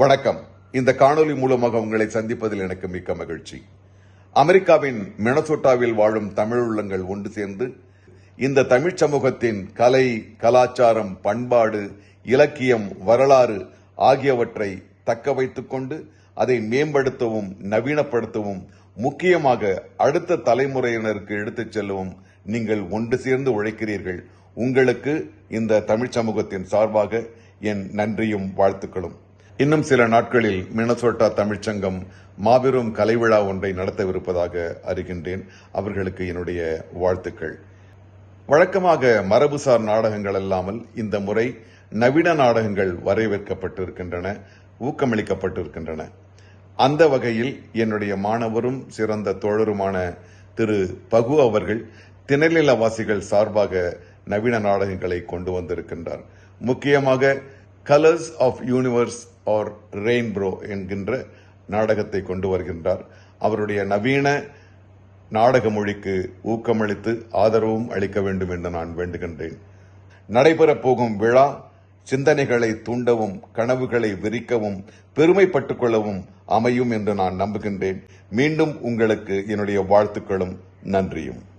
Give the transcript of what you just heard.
வணக்கம். இந்த காணொலி மூலமாக உங்களை சந்திப்பதில் எனக்கு மிக்க மகிழ்ச்சி. அமெரிக்காவின் மினசோட்டாவில் வாழும் தமிழ் உள்ளங்கள் ஒன்று சேர்ந்து இந்த தமிழ்ச் சமூகத்தின் கலை கலாச்சாரம் பண்பாடு இலக்கியம் வரலாறு ஆகியவற்றை தக்க வைத்துக் கொண்டு அதை மேம்படுத்தவும் நவீனப்படுத்தவும் முக்கியமாக அடுத்த தலைமுறையினருக்கு எடுத்துச் செல்லவும் நீங்கள் ஒன்று சேர்ந்து உழைக்கிறீர்கள். உங்களுக்கு இந்த தமிழ்ச் சமூகத்தின் சார்பாக என் நன்றியும் வாழ்த்துக்களும். இன்னும் சில நாட்களில் மினசோட்டா தமிழ்ச்சங்கம் மாபெரும் கலைவிழா ஒன்றை நடத்தவிருப்பதாக அறிகின்றேன். அவர்களுக்கு என்னுடைய வாழ்த்துக்கள். வழக்கமாக மரபுசார் நாடகங்கள் அல்லாமல் இந்த முறை நவீன நாடகங்கள் வரவேற்கப்பட்டிருக்கின்றன ஊக்கமளிக்கப்பட்டிருக்கின்றன. அந்த வகையில் என்னுடைய மாணவரும் சிறந்த தோழருமான திரு பகு அவர்கள் திணைநிலவாசிகள் சார்பாக நவீன நாடகங்களை கொண்டு வந்திருக்கின்றார். முக்கியமாக colours of universe or rainbow என்கின்ற நாடகத்தை கொண்டு வருகின்றார். அவருடைய நவீன நாடக மொழிக்கு ஊக்கமளித்து ஆதரவும் அளிக்க வேண்டும் என்று நான் வேண்டுகின்றேன். நடைபெறப் போகும் விழா சிந்தனைகளை தூண்டவும் கனவுகளை விரிக்கவும் பெருமைப்பட்டுக் கொள்ளவும் அமையும் என்று நான் நம்புகின்றேன். மீண்டும் உங்களுக்கு என்னுடைய வாழ்த்துக்களும் நன்றியும்.